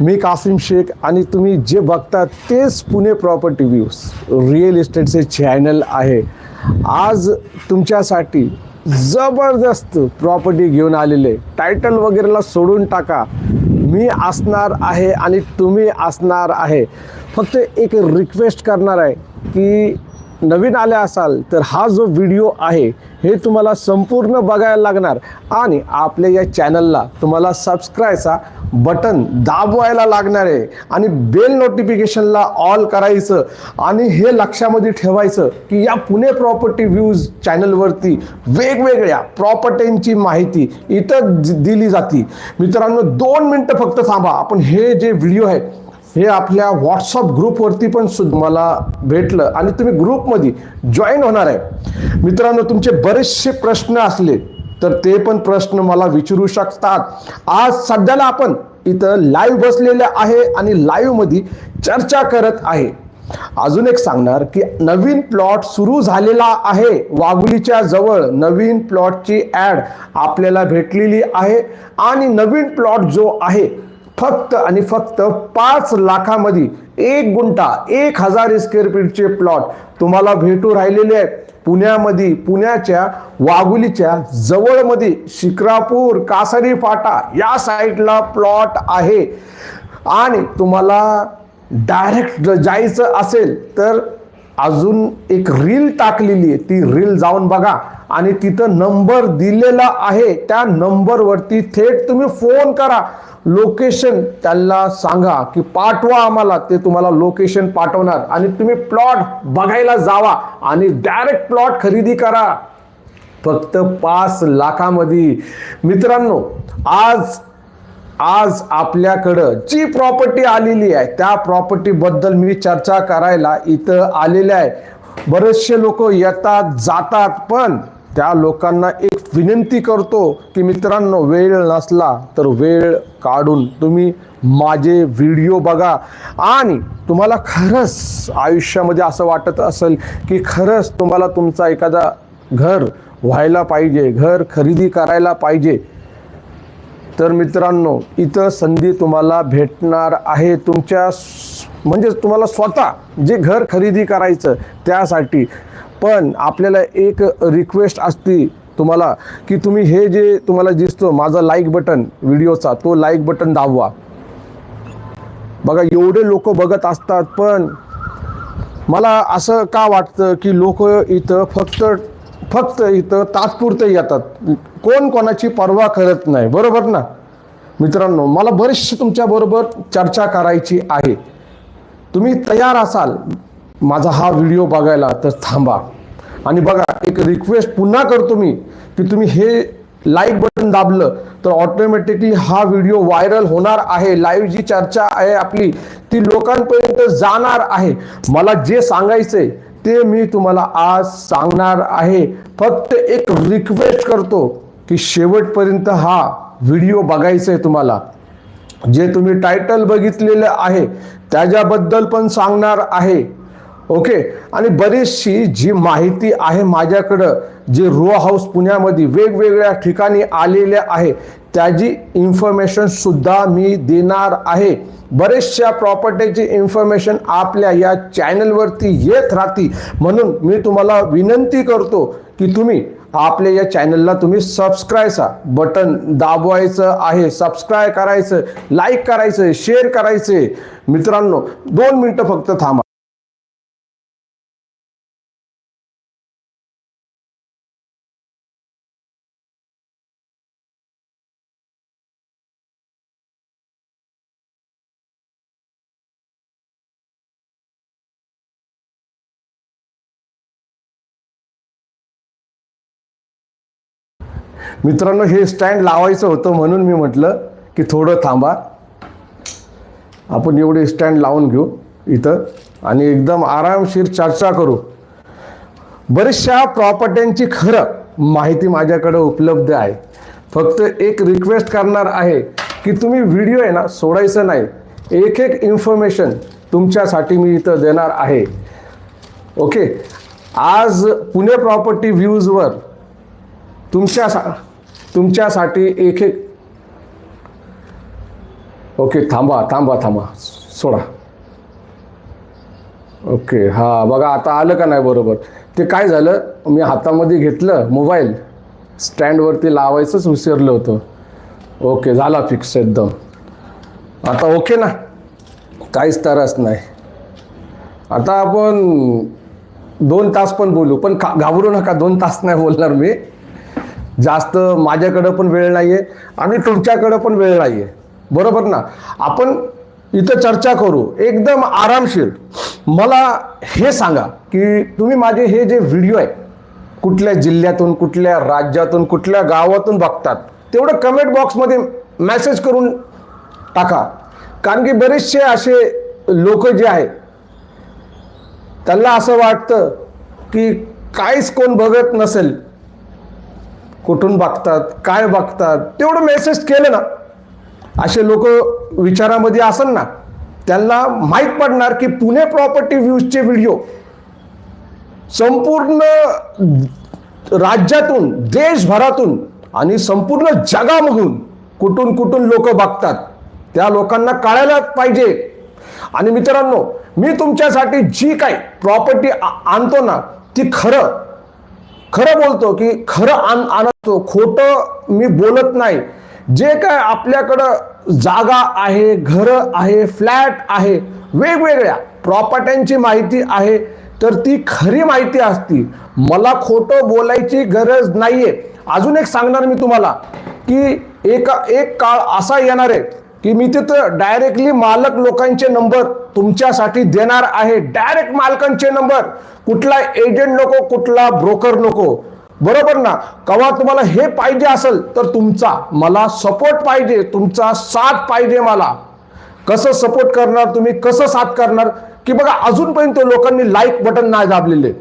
मी Qasem Shaikh आणि तुम्ही जे बघता तेच पुणे प्रॉपर्टी व्ह्यूज रिअल इस्टेटचे चॅनल आहे. आज तुमच्यासाठी जबरदस्त प्रॉपर्टी घेऊन आलेले. टायटल वगैरेला सोडून टाका. मी असणार आहे आणि तुम्ही असणार आहे. फक्त एक रिक्वेस्ट करणार आहे की नवीन आले असाल तर हा जो व्हिडिओ आहे हे तुम्हाला संपूर्ण बघायला लागणार. आणि आपल्या या चॅनलला तुम्हाला सबस्क्रायचा बटन दाबवायला लागणार आहे. आणि बेल नोटिफिकेशनला ऑल करायचं आणि हे लक्षामध्ये ठेवायचं की या पुणे प्रॉपर्टी व्ह्यूज चॅनलवरती वेगवेगळ्या प्रॉपर्टींची माहिती इथं दिली जाते. मित्रांनो दोन मिनटं फक्त थांबा. आपण हे जे व्हिडिओ आहे हे आपल्या व्हॉट्सअप ग्रुपवरती पण सुद्धा मला भेटलं. आणि तुम्ही ग्रुपमध्ये जॉईन होणार आहे. मित्रांनो तुमचे बरेचसे प्रश्न असले तर ते पण प्रश्न मला विचारू शकतात. आज सध्याला आपण इथं लाईव्ह बसलेले आहे आणि लाईव्हमध्ये चर्चा करत आहे. अजून एक सांगणार की नवीन प्लॉट सुरू झालेला आहे. वाघुलीच्या जवळ नवीन प्लॉटची ॲड आपल्याला भेटलेली आहे. आणि नवीन प्लॉट जो आहे फक्त आणि फक्त पाच लाखामध्ये एक गुंठा एक हजार स्क्वेअर फीटचे प्लॉट तुम्हाला भेटू राहिलेले आहेत. पुण्यामध्ये पुण्याच्या वाघुलीच्या जवळमध्ये शिक्रापूर कासारी फाटा या साईडला प्लॉट आहे. आणि तुम्हाला डायरेक्ट जायचं असेल तर अजून एक रील टाकलेली आहे. ती रील जाऊन बघा. आणि तिथं नंबर दिलेला आहे. त्या नंबरवरती थेट तुम्ही फोन करा. लोकेशन त्यांना सांगा की पाठवा आम्हाला ते तुम्हाला लोकेशन पाठवणार. आणि तुम्ही प्लॉट बघायला जावा आणि डायरेक्ट प्लॉट खरेदी करा. फक्त पाच लाखामध्ये. मित्रांनो आज आज आपल्याकडं जी प्रॉपर्टी आलेली आहे त्या प्रॉपर्टीबद्दल मी चर्चा करायला इथं आलेले आहे. बरेचसे लोक येतात जातात पण त्या लोकांना एक विनंती करतो की मित्रांनो वेळ नसला तर वेळ काढून तुम्ही माझे व्हिडिओ बघा. आणि तुम्हाला खरंच आयुष्यामध्ये असं वाटत असेल की खरंच तुम्हाला तुमचा एखादा घर व्हायला पाहिजे घर खरेदी करायला पाहिजे. तर मित्रांनो इथं संधी तुम्हाला भेटणार आहे. तुमच्या म्हणजेच तुम्हाला स्वतः जे घर खरेदी करायचं त्यासाठी. पण आपल्याला एक रिक्वेस्ट असते तुम्हाला की तुम्ही हे जे तुम्हाला दिसतो माझा लाईक बटन व्हिडिओचा तो लाईक बटन दाबवा. बघा एवढे लोक बघत असतात पण मला असं का वाटतं की लोक इथं फक्त फक्त इथं तात्पुरते येतात. कोण कोणाची पर्वा करत नाही बरोबर ना? मित्रांनो मला बरेचसे तुमच्याबरोबर चर्चा करायची आहे. तुम्ही तयार असाल माझा हा व्हिडिओ बघायला तर थांबा. आणि बघा एक रिक्वेस्ट पुन्हा करतो मी की तुम्ही हे लाईक बटन दाबलं तर ऑटोमॅटिकली हा व्हिडिओ व्हायरल होणार आहे. लाईव्ह जी चर्चा आहे आपली ती लोकांपर्यंत जाणार आहे. मला जे सांगायचंय ते मी तुम्हाला आज सांगणार आहे. फक्त एक रिक्वेस्ट करतो की शेवटपर्यंत हा व्हिडिओ बघायचा आहे तुम्हाला. जे तुम्ही टायटल बघितलेलं आहे त्याच्याबद्दल पण सांगणार आहे. ओके? आणि बरीचशी जी माहिती आहे माझ्याकडं जी रो हाऊस पुण्यामध्ये वेगवेगळ्या ठिकाणी आलेल्या आहे त्याची इन्फॉर्मेशनसुद्धा मी देणार आहे. बरेचशा प्रॉपर्टीची इन्फॉर्मेशन आपल्या या चॅनलवरती येत राहते म्हणून मी तुम्हाला विनंती करतो की तुम्ही आपल्या या चॅनलला तुम्ही सबस्क्राईबचा बटन दाबवायचं आहे. सबस्क्राईब करायचं लाईक करायचं शेअर करायचे. मित्रांनो दोन मिनटं फक्त थांबा. मित्रांनो हे स्टँड लावायचं होतं म्हणून मी म्हटलं की थोडं थांबा. आपण एवढे स्टँड लावून घेऊ इथं आणि एकदम आरामशीर चर्चा करू. बऱ्याचशा प्रॉपर्ट्यांची खरं माहिती माझ्याकडे उपलब्ध आहे. फक्त एक रिक्वेस्ट करणार आहे की तुम्ही व्हिडिओ आहे ना सोडायचं नाही. एक एक इन्फॉर्मेशन तुमच्यासाठी मी इथं देणार आहे. ओके आज पुणे प्रॉपर्टी व्ह्यूजवर तुमच्या सा तुमच्यासाठी एक एक ओके थांबा थांबा थांबा. सोडा. ओके हा बघा आता आलं का नाही बरोबर? ते काय झालं? मी हातामध्ये घेतलं मोबाईल. स्टँडवरती लावायचंच विसरलं होतं. ओके झाला फिक्स एकदम. आता ओके ना? काहीच तरच नाही. आता आपण दोन तास पण बोलू पण का घाबरू नका दोन तास नाही बोलणार मी. जास्त माझ्याकडं पण वेळ नाही आहे आणि तुमच्याकडं पण वेळ नाही आहे बरोबर ना? आपण इथं चर्चा करू. एकदम आरामशीर. मला हे सांगा की तुम्ही माझे हे जे व्हिडिओ आहे कुठल्या जिल्ह्यातून कुठल्या राज्यातून कुठल्या गावातून बघतात तेवढं कमेंट बॉक्समध्ये मेसेज करून टाका. कारण की बरेचसे असे लोक जे आहेत त्यांना असं वाटतं की काहीच कोण बघत नसेल कुठून बघतात काय बघतात तेवढं मेसेज केलं ना असे लोक विचारामध्ये असन ना त्यांना माहीत पडणार की पुणे प्रॉपर्टी व्ह्यूजचे व्हिडिओ संपूर्ण राज्यातून देशभरातून आणि संपूर्ण जगामधून कुठून कुठून लोक बघतात त्या लोकांना कळायलाच पाहिजे. आणि मित्रांनो मी तुमच्यासाठी जी काही प्रॉपर्टी आणतो ना ती खरं खरं बोलतो की खरं आण आणतो खोटं मी बोलत नाही. जे काय आपल्याकडं जागा आहे घरं आहे फ्लॅट आहे वेगवेगळ्या प्रॉपर्ट्यांची माहिती आहे तर ती खरी माहिती असती. मला खोटं बोलायची गरज नाहीये. अजून एक सांगणार मी तुम्हाला की एका एक काळ असा येणार आहे की मी तिथं डायरेक्टली मालक लोकांचे नंबर तुमच्यासाठी देणार आहे. डायरेक्ट मालकांचे नंबर कुठला एजंट नको कुठला ब्रोकर नको. बरोबर ना? कवा तुम्हाला हे पाहिजे असेल तर तुमचा. मला सपोर्ट पाहिजे तुमचा साथ पाहिजे मला. कसं सपोर्ट करणार तुम्ही? कसं साथ करणार? की बघा अजूनपर्यंत लोकांनी लाईक बटन नाही दाबलेले.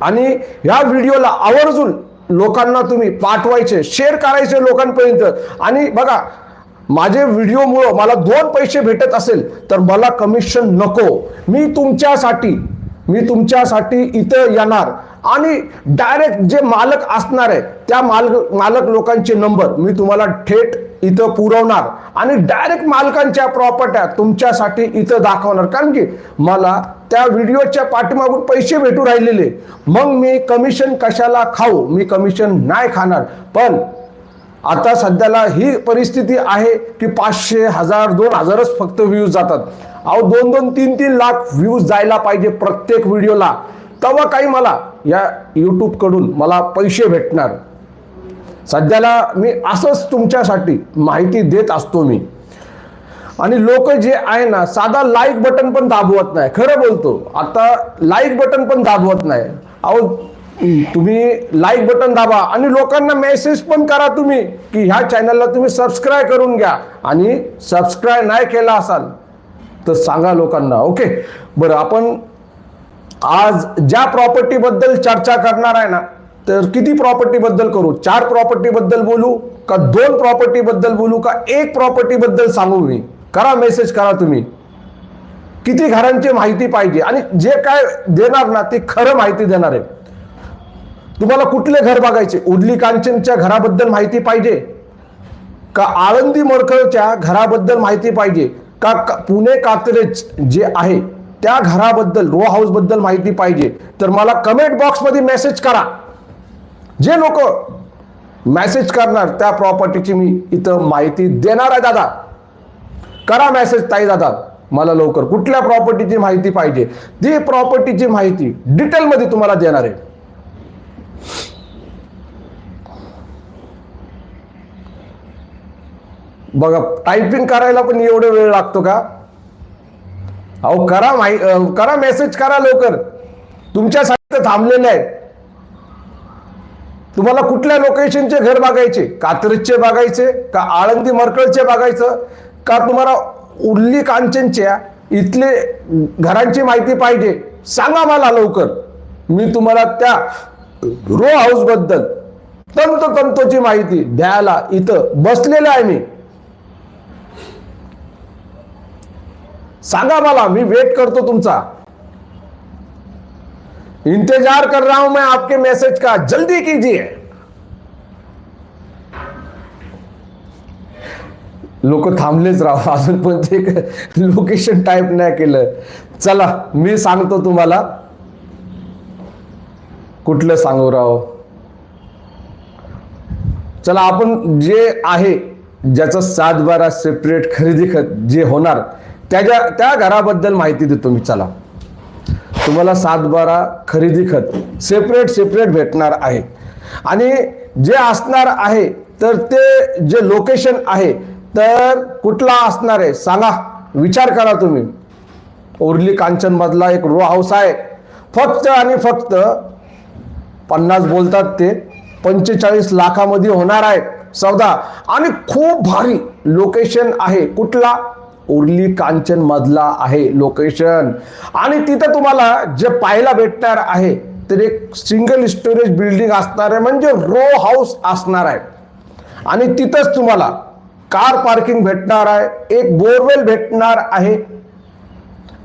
आणि ह्या व्हिडिओला आवर्जून लोकांना तुम्ही पाठवायचे शेअर करायचे लोकांपर्यंत. आणि बघा माझे व्हिडिओमुळं मला दोन पैसे भेटत असेल तर मला कमिशन नको. मी तुमच्यासाठी मी तुमच्यासाठी इथं येणार. आणि डायरेक्ट जे मालक असणार आहे त्या मालक मालक लोकांचे नंबर मी तुम्हाला थेट इथं पुरवणार. आणि डायरेक्ट मालकांच्या प्रॉपर्ट्या तुमच्यासाठी इथं दाखवणार. कारण की मला त्या व्हिडिओच्या पाठीमागून पैसे भेटू राहिलेले. मग मी कमिशन कशाला खाऊ? मी कमिशन नाही खाणार. पण आता सध्याला ही परिस्थिती आहे की पाचशे हजार दोन हजारच फक्त व्ह्यूज जातात. अहो दोन दोन तीन तीन लाख व्ह्यूज जायला पाहिजे प्रत्येक व्हिडिओला तेव्हा काही मला या यूट्यूबकडून मला पैसे भेटणार. सध्याला मी असंच तुमच्यासाठी माहिती देत असतो मी. आणि लोक जे आहे ना साधा लाईक बटन पण दाबवत नाही. खरं बोलतो आता लाईक बटन पण दाबवत नाही. अहो तुम्ही लाईक बटन दाबा आणि लोकांना मेसेज पण करा तुम्ही की ह्या चॅनलला तुम्ही सबस्क्राईब करून घ्या. आणि सबस्क्राईब नाही केला असाल तर सांगा लोकांना ओके बरं आपण आज ज्या प्रॉपर्टी बद्दल चर्चा करणार आहे ना तर किती प्रॉपर्टी बद्दल करू? चार प्रॉपर्टी बद्दल बोलू का दोन प्रॉपर्टी बद्दल बोलू का एक प्रॉपर्टी बद्दल सांगू मी? करा मेसेज करा तुम्ही. किती घरांची माहिती पाहिजे आणि जे काय देणार ना ते खरं माहिती देणार आहे तुम्हाला कुठले घर बघायचे? उडली कांचनच्या घराबद्दल माहिती पाहिजे? का आळंदी मडकळच्या घराबद्दल माहिती पाहिजे? का पुणे कात्रेज जे आहे त्या घराबद्दल रो हाऊसबद्दल माहिती पाहिजे? तर मला कमेंट बॉक्समध्ये मेसेज करा. जे लोक मेसेज करणार त्या प्रॉपर्टीची मी इथं माहिती देणार आहे दादा. करा मेसेज ताई दादा. मला लवकर. कुठल्या प्रॉपर्टीची माहिती पाहिजे? ती प्रॉपर्टीची माहिती डिटेलमध्ये तुम्हाला देणार आहे. बघा टायपिंग करायला पण एवढा वेळ लागतो का? अहो करा माहि करा मेसेज करा लवकर. तुमच्यासाठी तर थांबलेले आहे तुम्हाला कुठल्या लोकेशनचे घर बघायचे? कात्रजचे बघायचे? का आळंदी मरकळचे बघायचं? का तुम्हाला उर्ली कांचनच्या इथले घरांची माहिती पाहिजे? सांगा मला लवकर. मी तुम्हाला त्या रो हाऊसबद्दल तंतोतंतोची माहिती द्यायला इथं बसलेलं आहे मी. सांगा मला मी वेट करतो तुमचा. इंतजार कर रहा हूं मैं आपके मैसेज का. जल्दी कीजिए. लोक थांबलेच राहा अजून पण ते लोकेशन टाईप नाही केलं. चला मी सांगतो तुम्हाला. कुठलं सांगू राव? चला आपण जे आहे ज्याचं सात बारा सेपरेट खरेदी खत जे होणार त्याच्या त्या घराबद्दल माहिती देतो मी चला. तुम्हाला सात बारा खरेदी खत सेपरेट सेपरेट भेटणार आहे. आणि जे असणार आहे तर ते जे लोकेशन आहे तर कुठला असणार आहे सांगा. विचार करा तुम्ही. ओरली कांचनमधला एक रो हाऊस आहे. फक्त आणि फक्त पन्नास बोलतात ते. पंचेचाळीस लाखामध्ये होणार आहे. सौदा. आणि खूप भारी लोकेशन आहे. कुठला? उर्ली कांचन मधला आहे लोकेशन आणि तिथं तुम्हाला जे पाहायला भेटणार आहे तर एक सिंगल स्टोरेज बिल्डिंग असणार आहे. म्हणजे रो हाऊस असणार आहे. आणि तिथंच तुम्हाला कार पार्किंग भेटणार आहे. एक बोरवेल भेटणार आहे.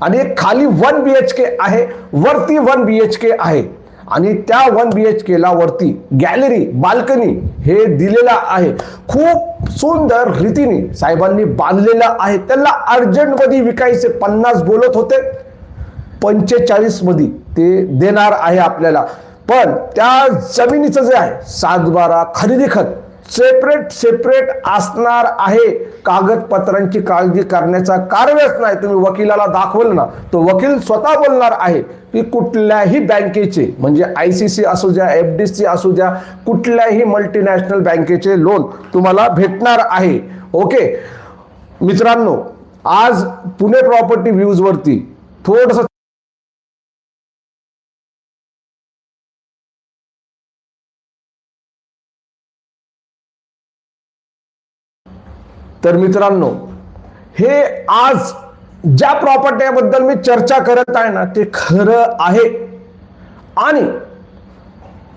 आणि एक खाली वन बी एच के आहे. वरती वन बी एच के आहे. आणि त्या वन बी एच केला वरती गॅलरी बाल्कनी हे दिलेलं आहे. खूप सुंदर रीतीने साहेबांनी बांधलेलं आहे. त्यांना अर्जंटमध्ये विकायचे पन्नास बोलत होते. पंचेचाळीसमध्ये ते देणार आहे आपल्याला. पण त्या जमिनीचं जे आहे सातबारा खरेदी खत. सेपरेट सेपरेट असणार आहे. कागदपत्रांची काळजी करण्याचा कारवेच नाही. तुम्ही वकिलाला दाखवलं ना तो वकील स्वतः बोलणार आहे की कुठल्याही बँकेचे म्हणजे आय सी सी असू द्या एफ डी सी असू द्या कुठल्याही मल्टीनॅशनल बँकेचे लोन तुम्हाला भेटणार आहे. ओके मित्रांनो आज पुणे प्रॉपर्टी व्ह्यूजवरती वरती थोडस तर मित्रांनो हे आज ज्या प्रॉपर्टीबद्दल मी चर्चा करत आहे ना ते खरं आहे. आणि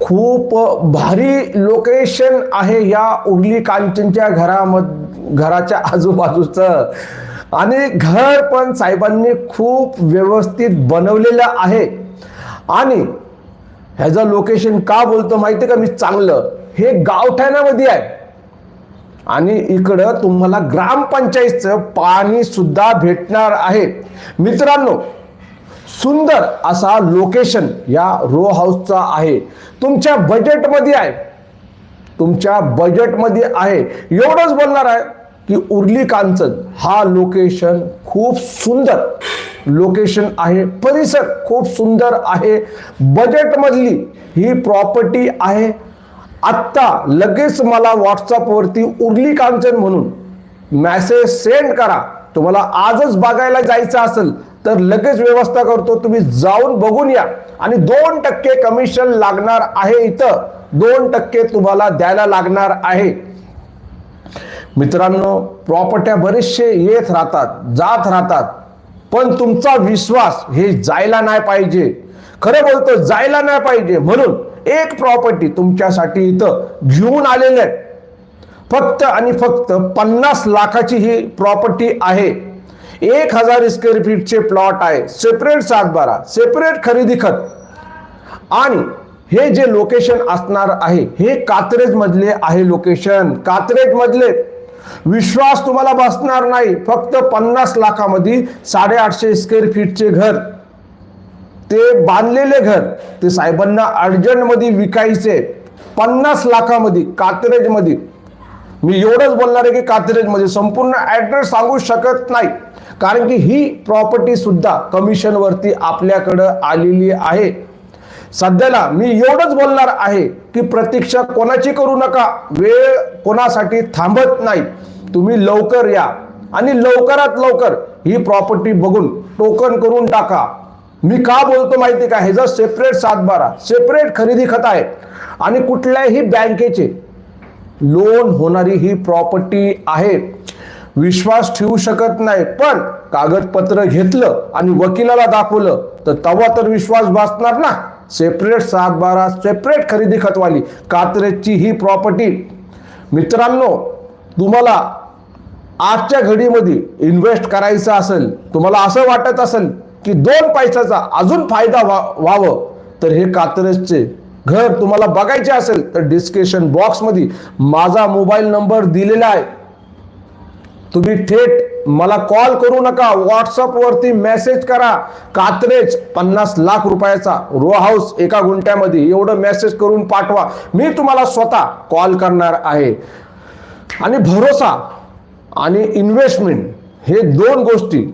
खूप भारी लोकेशन आहे या उर्ली कांचनच्या घरामध घराच्या आजूबाजूचं. आणि घर पण साहेबांनी खूप व्यवस्थित बनवलेलं आहे. आणि ह्याचं लोकेशन का बोलतो माहिती का? मी चांगलं. हे गावठाणामध्ये आहे. आणि इकडं तुम्हाला ग्रामपंचायतचं पाणी सुद्धा भेटणार आहे. मित्रांनो सुंदर असा लोकेशन या रो हाऊसचा आहे. तुमच्या बजेटमध्ये आहे. तुमच्या बजेटमध्ये आहे. एवढंच बोलणार आहे की उर्ली कांचन हा लोकेशन खूप सुंदर लोकेशन आहे. परिसर खूप सुंदर आहे. बजेटमधली ही प्रॉपर्टी आहे. आत्ता लगेच मला व्हॉट्सअपवरती उर्ली कांचन म्हणून मेसेज सेंड करा. तुम्हाला आजच बघायला जायचं असेल तर लगेच व्यवस्था करतो. तुम्ही जाऊन बघून या. आणि दोन टक्के कमिशन लागणार आहे इथं. दोन टक्के तुम्हाला द्यायला लागणार आहे. मित्रांनो प्रॉपर्ट्या बरेचसे येत राहतात जात राहतात. पण तुमचा विश्वास हे जायला नाही पाहिजे. खरं बोलतो जायला नाही पाहिजे. म्हणून एक प्रॉपर्टी तुमच्यासाठी इथं घेऊन आलेलं आहे फक्त आणि फक्त पन्नास लाखाची ही प्रॉपर्टी आहे. एक हजार स्क्वेअर फीटचे प्लॉट आहे. सेपरेट सातबारा सेपरेट खरेदी खत. आणि हे जे लोकेशन असणार आहे हे कात्रेजमधले आहे लोकेशन कात्रेजमधले विश्वास तुम्हाला बसणार नाही. फक्त पन्नास लाखामध्ये साडेआठशे स्क्वेअर फीटचे घर. ते बांधलेले घर ते साहेबांना अर्जंटमध्ये विकायचे पन्नास लाखामध्ये कात्रेजमध्ये मी एवढंच बोलणार आहे की कात्रेजमध्ये संपूर्ण ॲड्रेस सांगू शकत नाही. कारण की ही प्रॉपर्टी सुद्धा कमिशनवरती आपल्याकडं आलेली आहे. सध्याला मी एवढंच बोलणार आहे की प्रतीक्षा कोणाची करू नका. वेळ कोणासाठी थांबत नाही. तुम्ही लवकर या. आणि लवकरात लवकर ही प्रॉपर्टी बघून टोकन करून टाका. मी का बोलतो माहिती का? ह्याचं सेपरेट सातबारा सेपरेट खरेदी खत आहे आणि कुठल्याही बँकेचे लोन होणारी ही प्रॉपर्टी आहे. विश्वास ठेवू शकत नाही. पण कागदपत्र घेतलं आणि वकिलाला दाखवलं तर तवा तर विश्वास बसणार ना? सेपरेट सातबारा सेपरेट खरेदी खतवाली कात्रेजची ही प्रॉपर्टी मित्रांनो तुम्हाला आजच्या घडीमध्ये इन्व्हेस्ट करायचं असेल तुम्हाला असं वाटत असेल की दोन पैशाचा अजून फायदा व्हा व्हावं. तर हे कात्रेजचे घर तुम्हाला बघायचे असेल तर डिस्क्रिप्शन बॉक्समध्ये माझा मोबाईल नंबर दिलेला आहे. तुम्ही थेट मला कॉल करू नका. व्हॉट्सअपवरती मेसेज करा. कात्रेज पन्नास लाख रुपयाचा रो हाऊस एका गुंठ्यामध्ये. एवढं मेसेज करून पाठवा. मी तुम्हाला स्वतः कॉल करणार आहे. आणि भरोसा आणि इन्व्हेस्टमेंट हे दोन गोष्टी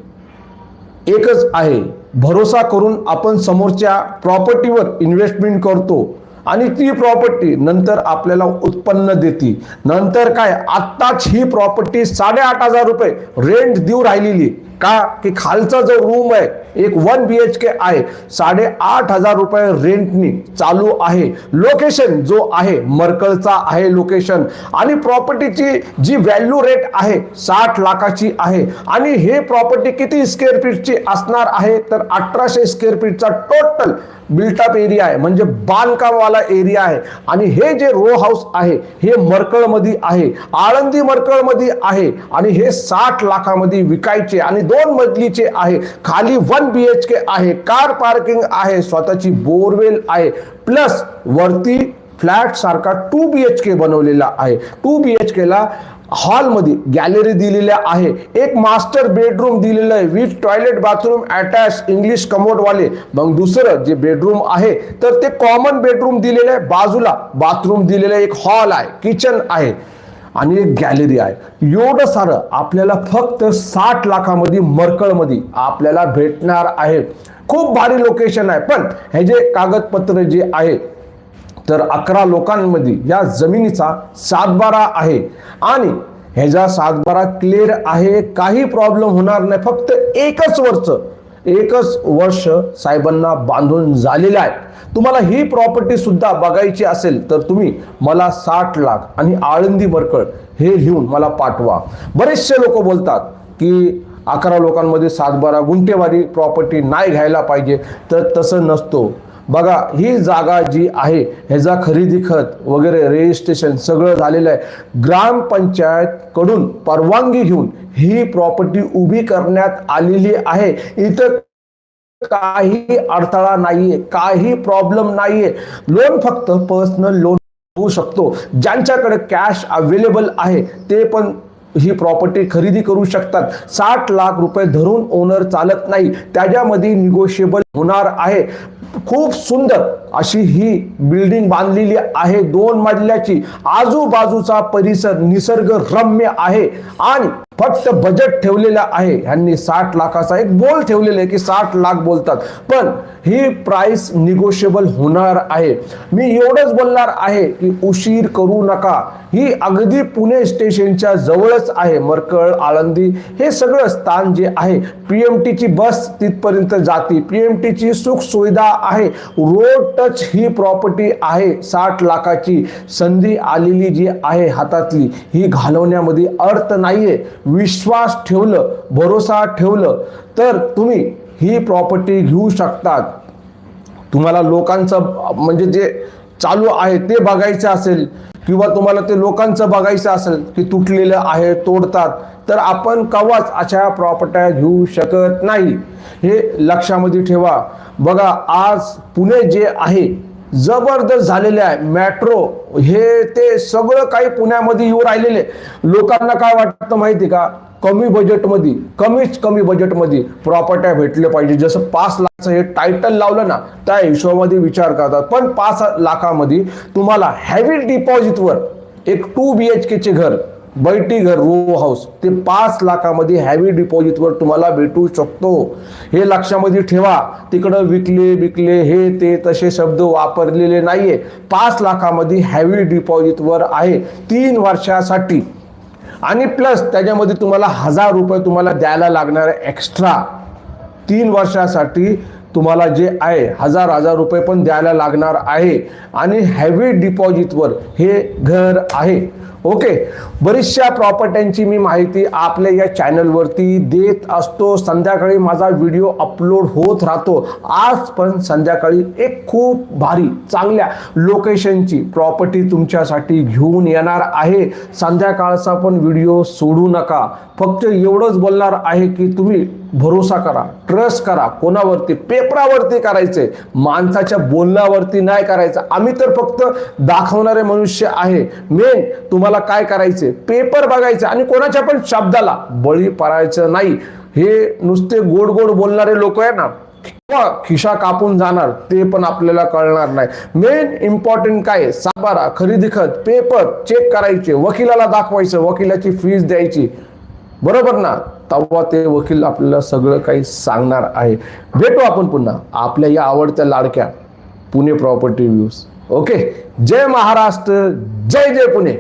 एकच आहे. भरोसा करून आपण समोरच्या प्रॉपर्टीवर इन्व्हेस्टमेंट करतो. आणि ती प्रॉपर्टी नंतर आपल्याला उत्पन्न देते. नंतर काय? आत्ताच ही प्रॉपर्टी साडेआठ हजार रुपये रेंट देऊ राहिलेली का? की खालचा जो रूम आहे एक वन बी एच के आहे साडेआठ हजार रुपये रेंटनी चालू आहे. लोकेशन जो आहे मरकळचा आहे लोकेशन आणि प्रॉपर्टीची जी व्हॅल्यू रेट आहे साठ लाखाची आहे. आणि हे प्रॉपर्टी किती स्क्वेअर फीटची असणार आहे? तर अठराशे स्क्वेअर फीटचा टोटल बिल्टअप एरिया आहे. म्हणजे बांधकामवाला एरिया आहे. आणि हे जे रो हाऊस आहे हे मरकळमध्ये आहे आळंदी मरकळमध्ये आहे आणि हे साठ लाखामध्ये विकायचे आणि दोन मजलीचे आहे. खाली वन बी एच के आहे कार पार्किंग आहे स्वतःची बोरवेल आहे. प्लस वरती फ्लॅट सारखा टू बी एच के बनवलेला आहे. टू बी एच केला हॉलमध्ये गॅलरी दिलेल्या आहे. एक मास्टर बेडरूम दिलेलं आहे. With toilet bathroom attach English कमोडवाले मग दुसरं जे बेडरूम आहे तर ते कॉमन बेडरूम दिलेलं आहे. बाजूला बाथरूम दिलेलं आहे. एक हॉल आहे. किचन आहे. आणि एक गॅलरी आहे. एवढं सारं आपल्याला फक्त साठ लाखामध्ये मरकळमध्ये आपल्याला भेटणार आहे. खूप भारी लोकेशन आहे. पण हे जे कागदपत्र जे आहे तर अकरा लोकांमध्ये या जमिनीचा सातबारा आहे. आणि ह्याचा सातबारा क्लिअर आहे काही प्रॉब्लेम होणार नाही. फक्त एकच वर्ष एकच वर्ष साहेबांना बांधून झालेलं आहे. तुम्हाला ही प्रॉपर्टी सुद्धा बघायची असेल तर तुम्ही मला साठ लाख आणि आळंदी मरकळ हे लिहून मला पाठवा. बरेचसे लोक बोलतात की अकरा लोकांमध्ये सातबारा गुंठेवारी प्रॉपर्टी नाही घ्यायला पाहिजे. तर तसं नसतो. बघा ही जागा जी आहे ह्याचा खरेदी खत वगैरे रजिस्ट्रेशन सगळं झालेलं आहे. ग्रामपंचायतकडून परवानगी घेऊन ही प्रॉपर्टी उभी करण्यात आलेली आहे. इथं काही अडथळा नाहीये काही प्रॉब्लेम नाहीये. लोन फक्त पर्सनल लोन होऊ शकतो. ज्यांच्याकडे कॅश अवेलेबल आहे ते पण ही प्रॉपर्टी खरेदी करू शकतात. साठ लाख रुपये धरून ओनर चालत नाही. त्याच्यामध्ये निगोशिएबल होणार आहे. खूप सुंदर अशी ही बिल्डिंग बांधलेली आहे. दोन मजल्याची आजूबाजूचा परिसर निसर्गरम्य आहे. आणि फक्त बजेट ठेवलेलं आहे. ह्यांनी साठ लाखाचा एक बोल ठेवलेला आहे की साठ लाख बोलतात. पण ही प्राइस निगोशिएबल होणार आहे. मी एवढंच बोलणार आहे की उशीर करू नका. ही अगदी पुणे स्टेशनच्या जवळच आहे. मरकळ आळंदी हे सगळं स्थान जे आहे पीएमटीची बस तिथपर्यंत जाते. पीएमटीची सुख सुविधा आहे. रोड टच ही प्रॉपर्टी आहे. साठ लाखाची संधी आलेली जी आहे हातातली ही घालवण्यामध्ये अर्थ नाहीये. विश्वास ठेवलं भरोसा ठेवलं तर तुम्ही ही प्रॉपर्टी घेऊ शकतात. तुम्हाला लोकांचं म्हणजे जे चालू आहे ते बघायचं असेल किंवा तुम्हाला ते लोकांचं बघायचं असेल की तुटलेलं आहे तोडतात तर आपण कवाच अशा प्रॉपर्ट्या घेऊ शकत नाही. हे लक्षामध्ये ठेवा. बघा आज पुणे जे आहे जबरदस्त झालेले आहे. मेट्रो हे ते सगळं काही पुण्यामध्ये येऊ राहिलेले. लोकांना काय वाटतं माहिती का? कमी बजेटमध्ये कमीच कमी बजेटमध्ये प्रॉपर्ट्या भेटल्या पाहिजे. जसं पाच लाखचं हे टायटल लावलं ना त्या हिशोबामध्ये विचार करतात. पण पाच लाखामध्ये तुम्हाला हॅवी डिपॉझिटवर एक टू बी एच केचे घर बैठी घर रो हाऊस ते पाच लाखामध्ये हॅवी डिपॉझिटवर तुम्हाला भेटू शकतो. हे लक्षामध्ये ठेवा. तिकडं विकले विकले हे ते तसे शब्द वापरलेले नाहीये. पाच लाखामध्ये हॅवी डिपॉझिटवर आहे. तीन वर्षासाठी. आणि प्लस त्याच्यामध्ये तुम्हाला हजार रुपये तुम्हाला द्यायला लागणार एक्स्ट्रा तीन वर्षासाठी तुम्हाला जे आहे हजार हजार रुपये पण द्यायला लागणार आहे. आणि हॅवी डिपॉझिटवर हे घर आहे. ओके. बरीचशा प्रॉपर्ट्यांची मी माहिती आपल्या या चॅनलवरती देत असतो. संध्याकाळी माझा व्हिडिओ अपलोड होत राहतो. आज पण संध्याकाळी एक खूप भारी चांगल्या लोकेशनची प्रॉपर्टी तुमच्यासाठी घेऊन येणार आहे. संध्याकाळचा पण व्हिडिओ सोडू नका. फक्त एवढंच बोलणार आहे की तुम्ही भरोसा करा ट्रस्ट करा. कोणावरती? पेपरावरती करायचे. माणसाच्या बोलण्यावरती नाही करायचं. आम्ही तर फक्त दाखवणारे मनुष्य आहे. मेन तुम्हाला तुम्हाला काय करायचे? पेपर बघायचे आणि कोणाच्या पण शब्दाला बळी पडायचं नाही. हे नुसते गोड गोड बोलणारे लोक आहे ना किंवा खिशा कापून जाणार ते पण आपल्याला कळणार नाही. मेन इम्पॉर्टंट काय साबारा खरेदी खत पेपर चेक करायचे वकिलाला दाखवायचं वकिलाची फीस द्यायची. बरोबर ना? तेव्हा ते वकील आपल्याला सगळं काही सांगणार आहे. भेटू आपण पुन्हा आपल्या या आवडत्या लाडक्या पुणे प्रॉपर्टी व्ह्यूज ओके जय महाराष्ट्र जय जय पुणे.